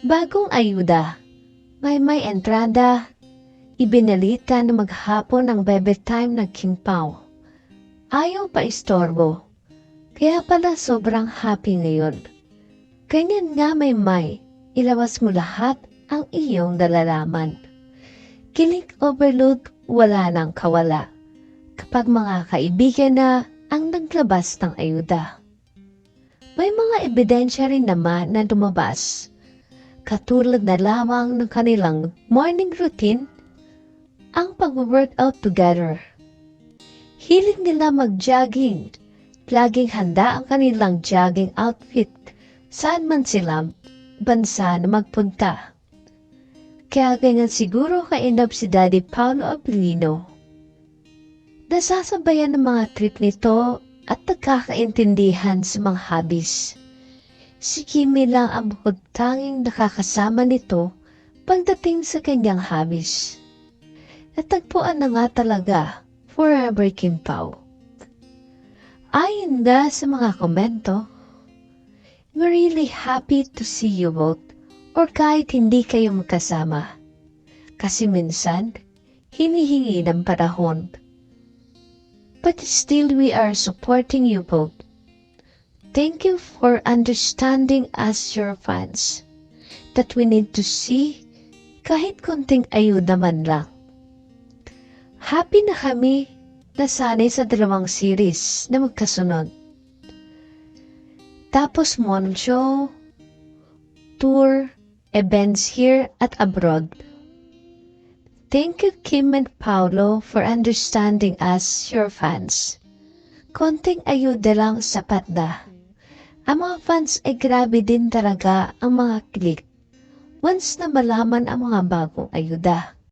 Bagong ayuda. May may entrada. Ibinalita na maghapon ang bebe time ng King Pao. Ayaw pa istorbo. Kaya pala sobrang happy ngayon. Ganyan nga may may. Ilawas mo lahat ang iyong dalalaman. Kilik overload, wala nang kawala. Kapag mga kaibigan na ang naglabas ng ayuda. May mga ebidensya rin naman na lumabas. Katulad na lamang ng kanilang morning routine, ang pag-workout together. Hilig nila mag-jogging. Laging handa ang kanilang jogging outfit saan man sila bansa na magpunta. Kaya ganyan siguro kainap si Daddy Paolo Abilino. Nasasabayan ng mga trip nito at nagkakaintindihan sa mga hobbies. Si Kimi lang ang bukod tanging nakakasama nito pagdating sa kanyang hobbies. Natagpuan na nga talaga forever Kim Pao. Ayon nga sa mga komento, we're really happy to see you both or kahit hindi kayo magkasama. Kasi minsan, hinihingi ng panahon. But still we are supporting you both. Thank you for understanding us your fans that we need to see kahit konting ayuda man lang. Happy na kami na sanay sa dalawang series na magkasunod. Tapos morning show, tour, events here at abroad. Thank you Kim and Paolo for understanding us, your fans. Konting ayuda lang sapat na. Ang mga fans ay grabe din talaga ang mga click once na malaman ang mga bagong ayuda.